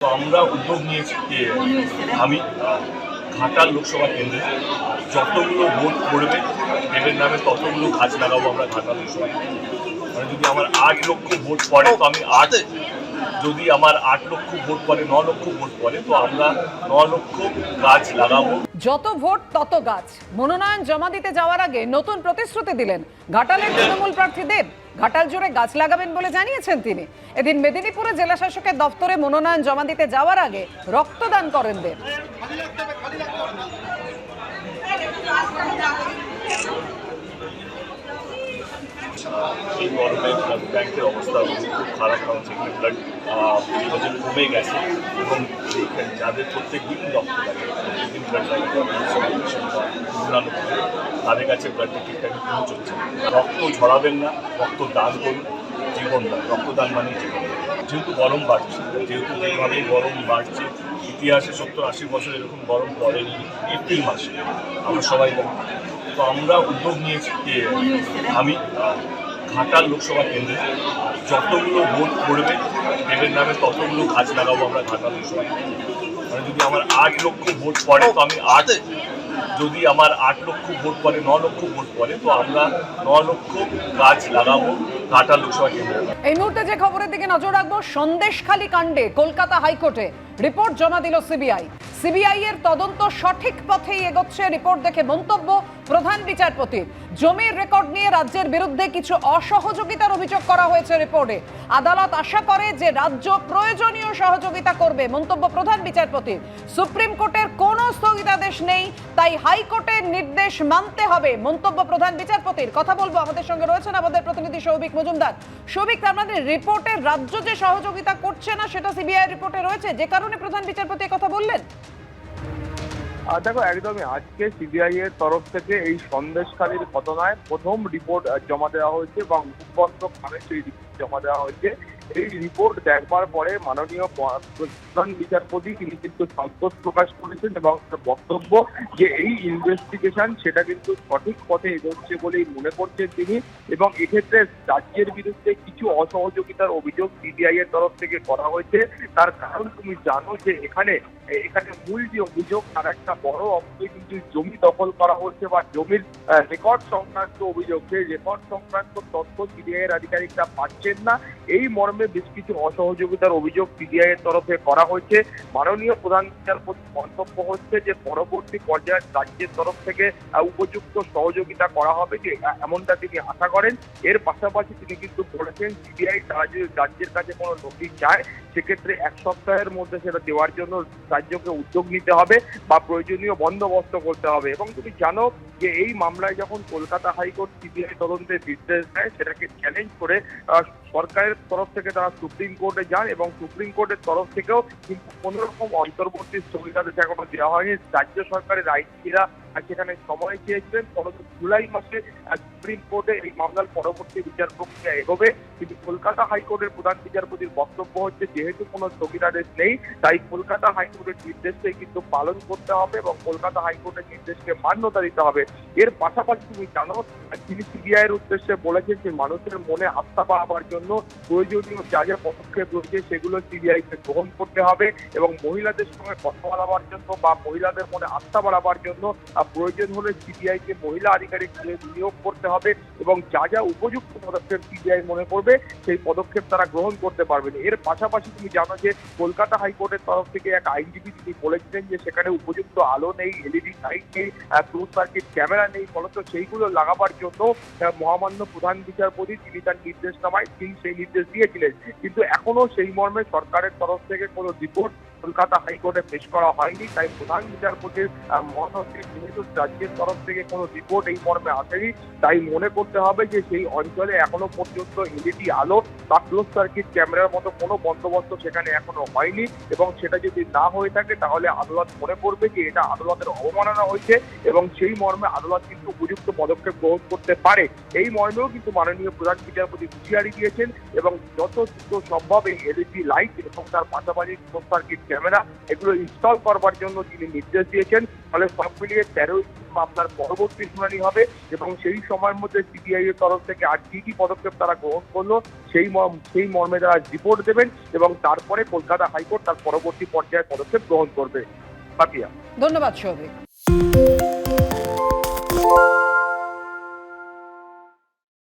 আমরা উদ্যোগ নিয়েছি যে আমি ঘাটাল লোকসভা কেন্দ্রে যতগুলো ভোট পড়বে, দেবের নামে ততগুলো গাছ লাগাবো আমরা ঘাটাল লোকসভা মানে যদি আমার আট লক্ষ ভোট পড়ে, তো আমি আট যদি আমার আট লক্ষ ভোট পড়ে, ন লক্ষ ভোট পড়ে, তো আমরা ন লক্ষ গাছ লাগাবো। যত ভোট, তত গাছ। মনোনয়ন জমা দিতে যাওয়ার আগে নতুন প্রতিশ্রুতি দিলেন ঘাটালের তৃণমূল প্রার্থী দেব। ঘাটাল জুড়ে গাছ লাগাবেন বলে জানিয়েছেন তিনি। এদিন মেদিনীপুরে জেলা শাসকের দপ্তরে মনোনয়ন জমা দিতে যাওয়ার আগে রক্তদান করেন দেব। যাদের প্রত্যেক দিন রক্ত লাগে তাদের কাছে ব্লাডটা ঠিকঠাক পৌঁছচ্ছে। রক্ত ঝরাবেন না, রক্ত দান করুন, জীবন দান রক্তদান মানে জীবন যেহেতু গরম বাড়ছে, যেহেতু যেভাবে গরম বাড়ছে, ইতিহাসে সত্তর আশি বছর এরকম গরম পড়েনি, এপ্রিল মাসে আমরা সবাই জানি তো আমরা উদ্যোগ নিয়েছি যে আমি ঘাটাল লোকসভা কেন্দ্রে যতগুলো ভোট পড়বে দেবের নামে ততগুলো গাছ লাগাবো আমরা ঘাটাল লোকসভা। মানে যদি আমার আট লক্ষ ভোট পড়ে, তো আমি আট যদি আমার আট লক্ষ ভোট পড়ে, ন লক্ষ ভোট পড়ে, তো আমরা ন লক্ষ গাছ লাগাবো কাটা লোকসভা কেন্দ্রে এই মুহূর্তে যে খবরের দিকে নজর রাখব, সন্দেশখালী কাণ্ডে, কলকাতা হাইকোর্টে। রিপোর্ট জমা দিল সিবিআই। সিবিআই এর তদন্ত সঠিক পথেই এগোচ্ছে রিপোর্ট দেখে মন্তব্য প্রধান বিচারপতির জমির রেকর্ড নিয়ে রাজ্যের বিরুদ্ধে কিছু অসহযোগিতার অভিযোগ করা হয়েছে রিপোর্টে। আদালত আশা করে যে রাজ্য প্রয়োজনীয় সহযোগিতা করবে, মন্তব্য প্রধান বিচারপতির সুপ্রিম কোর্টের কোনো স্থগিতাদেশ নেই, তাই হাইকোর্টের নির্দেশ মানতে হবে, মন্তব্য প্রধান বিচারপতির। কথা বলব আমাদের সঙ্গে রয়েছেন আমাদের প্রতিনিধি সৌভিক মজুমদার। সৌভিক, তার মানে রিপোর্টের রাজ্য যে সহযোগিতা করছে না, সেটা সিবিআই রিপোর্টে রয়েছে, যে কারণে প্রধান বিচারপতি কথা বললেন? দেখো, একদমই আজকে সিবিআই এর তরফ থেকে এই সন্দেশকারীর ঘটনায় প্রথম রিপোর্ট জমা দেওয়া হয়েছে এবং সেই রিপোর্ট জমা দেওয়া হয়েছে। এই রিপোর্ট দেখবার পরে মাননীয় প্রধান বিচারপতি তিনি কিন্তু সন্তোষ প্রকাশ করেছেন এবং বক্তব্য যে এই ইনভেস্টিগেশন সেটা কিন্তু সঠিক পথে এগোচ্ছে বলেই মনে করছেন তিনি এবং এক্ষেত্রে রাজ্যের বিরুদ্ধে কিছু অসহযোগিতার অভিযোগ সিবিআই এর তরফ থেকে করা হয়েছে। তার কারণ তুমি জানো যে এখানে এখানে মূল যে অভিযোগ, তার একটা বড় অংশে কিন্তু জমি দখল করা হচ্ছে বা জমির রেকর্ড সংক্রান্ত অভিযোগ, সেই রেকর্ড সংক্রান্ত তথ্য সিবিআই এর আধিকারিকরা পাচ্ছেন না। এই মর্মে বেশ কিছু অসহযোগিতার অভিযোগ সিবিআই এর তরফে করা হয়েছে। মাননীয় প্রধান বিচারপতি মন্তব্য হচ্ছে যে, পরবর্তী পর্যায়ে রাজ্যের তরফ থেকে উপযুক্ত সহযোগিতা করা হবে যে এমনটা তিনি আশা করেন। এর পাশাপাশি তিনি কিন্তু বলেছেন, সিবিআই তারা যদি রাজ্যের কাছে কোনো নোটিশ চায়, সেক্ষেত্রে এক সপ্তাহের মধ্যে সেটা দেওয়ার জন্য রাজ্যকে উদ্যোগ নিতে হবে বা প্রয়োজনীয় বন্দোবস্ত করতে হবে। এবং তুমি জানো যে, এই মামলায় যখন কলকাতা হাইকোর্ট সিবিআই তদন্তের নির্দেশ দেয়, সেটাকে চ্যালেঞ্জ করে সরকারের তরফ থেকে তারা সুপ্রিম কোর্টে যান এবং সুপ্রিম কোর্টের তরফ থেকেও কিন্তু কোনো রকম অন্তর্বর্তী স্থগিতাদেশ এখনও দেওয়া হয়নি। রাজ্য সরকারের আইনজীবীরা আহ, সেখানে সময় চেয়েছিলেন জুলাই মাসে সুপ্রিম কোর্টে এই মামলার পরবর্তী বিচার প্রক্রিয়া এগোবে। কিন্তু কলকাতা হাইকোর্টের প্রধান বিচারপতির বক্তব্য হচ্ছে যেহেতু কোনো স্থগিতাদেশ নেই তাই কলকাতা হাইকোর্টের নির্দেশকে কিন্তু পালন করতে হবে এবং কলকাতা হাইকোর্টের নির্দেশকে মান্যতা দিতে হবে। এর পাশাপাশি তুমি জানো তিনি সিবিআই এর উদ্দেশ্যে বলেছেন যে মানুষের মনে আস্থা পাওয়ার জন্য প্রয়োজনীয় যা যা পদক্ষেপ রয়েছে সেগুলো সিবিআই কে গ্রহণ করতে হবে এবং মহিলাদের সঙ্গে কথা বলাবার জন্য বা মহিলাদের মনে আস্থা বাড়াবার জন্য প্রয়োজন হলে সিবিআই কে মহিলা আধিকারিক নিয়োগ করতে হবে এবং যা যা উপযুক্ত পদক্ষেপ সিবিআই মনে করবে, সেই পদক্ষেপ তারা গ্রহণ করতে পারবেন। এর পাশাপাশি তুমি জানো যে কলকাতা হাইকোর্টের তরফ থেকে এক আইনজীবী তিনি বলেছিলেন যে সেখানে উপযুক্ত আলো নেই এলইডি লাইট নেই ক্লোজ সার্কিট ক্যামেরা নেই, ফলত সেইগুলো লাগাবার জন্য মহামান্য প্রধান বিচারপতি তিনি তার নির্দেশনামায় তিনি সেই নির্দেশ দিয়েছিলেন। কিন্তু এখনও সেই মর্মে সরকারের তরফ থেকে কোনো রিপোর্ট কলকাতা হাইকোর্টে পেশ করা হয়নি, তাই প্রধান বিচারপতির মত হচ্ছে যেহেতু রাজ্যের তরফ থেকে কোনো রিপোর্ট এই মর্মে আসেনি, তাই মনে করতে হবে যে সেই অঞ্চলে এখনও পর্যন্ত এলইডি আলো বা ক্লোজ সার্কিট ক্যামেরার মতো কোনো বন্দোবস্ত সেখানে এখনও হয়নি এবং সেটা যদি না হয়ে থাকে তাহলে আদালত মনে করবে যে এটা আদালতের অবমাননা হয়েছে এবং সেই মর্মে আদালত কিন্তু উপযুক্ত পদক্ষেপ গ্রহণ করতে পারে। এই মর্মেও কিন্তু মাননীয় প্রধান বিচারপতি হুঁশিয়ারি দিয়েছেন এবং যত দ্রুত সম্ভব এই এলইডি লাইট এবং তার পাশাপাশি ক্লোজ সার্কিট ক্যামেরা, এগুলো ইনস্টল করবার জন্য তিনি নির্দেশ দিয়েছেন। ফলে সব মিলিয়ে তেরোই মামলার পরবর্তী শুনানি হবে এবং সেই সময়ের মধ্যে সিবিআই এর তরফ থেকে আর কি কি পদক্ষেপ তারা গ্রহণ করল, সেই সেই মর্মে তারা রিপোর্ট দেবেন এবং তারপরে কলকাতা হাইকোর্ট তার পরবর্তী পর্যায়ে পদক্ষেপ গ্রহণ করবে। ধন্যবাদ, সৌভিক।